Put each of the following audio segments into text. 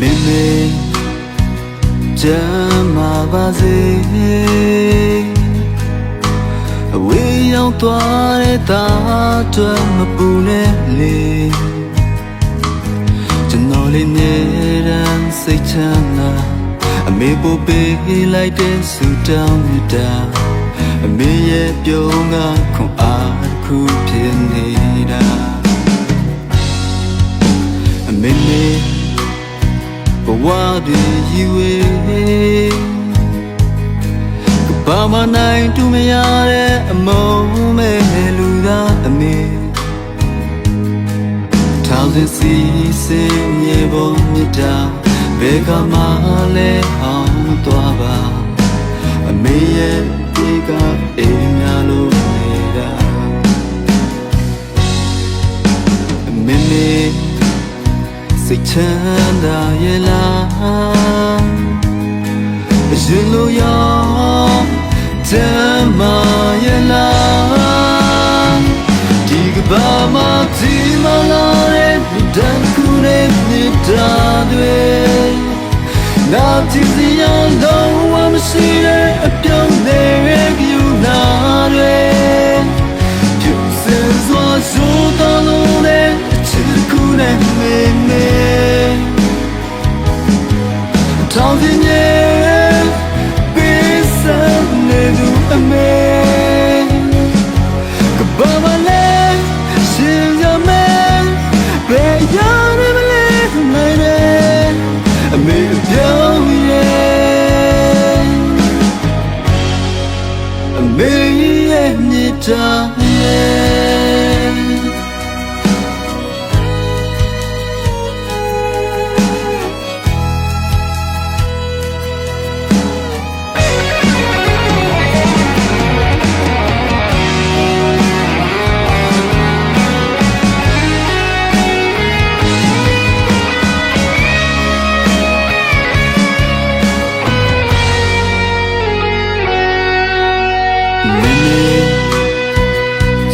မေမေကြမ်းမာပါစေအဝေးရောက်သွားတဲ့သားအတွက်မပူနဲ့လေကျွန်တော်လေးနေရန်စိတ်ချမ်းသာအမေပို့ပေးလိုက်တဲ့ဆူတောင်းမြတ်တာအမေရဲ့ပြုံးကခွန်အားတစ်ခုဖြစ်နေတာအမေမေဘ ဝတွေယူဝေးဘာမနိုင်တူမရတဲ့အမုန်းမဲ့လူသားအမေထောင်စင်စီစင်မြေပေါ်မြစ်တာဘယ်ကမှလဲအောင်သွားပါအမေရဲ့ဒီကအိမ်များလို့နေတာမေမေ စိတ်ချမ်းသာရဲ့လားအရင်လိုရောတမ်းမရဲ့လားဒီကဘာမဒီမလာတဲ့ဒီတန်ကူတဲ့မြေတာတွေနောက်ကြည့်စရာလုံးဝမရှိတဲ့အပြောင်းတဲ့ ပြောင်းရဲ့အမေရဲ့မြေတာရဲ့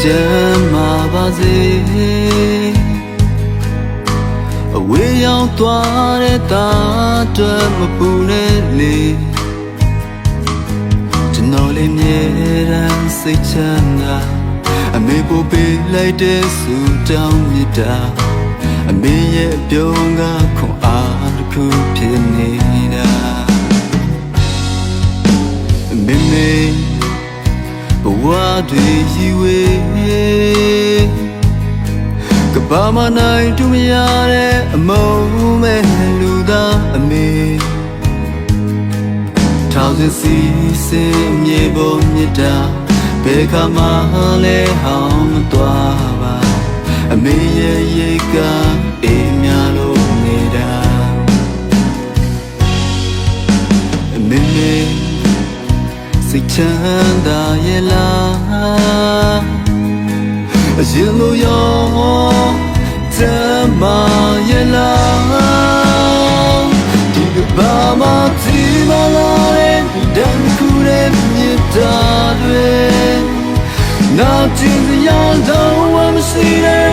ကျမ်းမာပါစေအဝေးရောက်သွားတဲ့သားအတွက်မပူနဲ့လေကျွန်တော်လေးမြဲတမ်းစိတ်ချမ်းသာအမေပို့ပေးလိုက်တဲ့ဆူတောင်းမြတ်တာအမေရဲ့ပြုံးကခွန်အားတစ်ခုဖြစ်နေတာမေမေဘဝတွေယူဝေးက ဘာမနိုင်တူမရတဲ့အမုန်းမဲ့လူသားအမေထောင်စင်စီစင်မြေပေါ်မြစ်တာဘယ်ခါမှလဲဟောင်းမသွားပါအမေရဲ့ရိတ်ကအိမ်များလို့နေတာမေမေစိတ်ချမ်းသာရဲ့လား အရင်လိုရောတမ်းမရဲ့လားဒီကဘာမဒီမလာတဲ့ဒန်ကူရဲ့မြေတာတွေနောက်ကျင်စရာလုံးဝမရှိတဲ့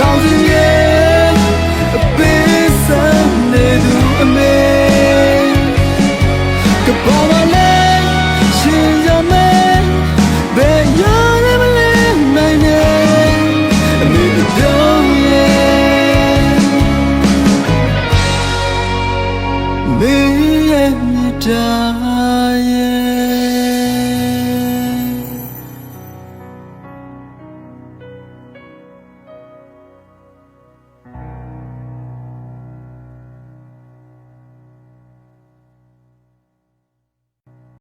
တောင်းခြင်းရဲ့အပေးစံနေသူအမေကပေါ်မလဲရှင်ရမဲဘယ်ရရမလဲနိုင်နေအမေတို့ရဲ့မေရဲ့မြတ်တာရဲ့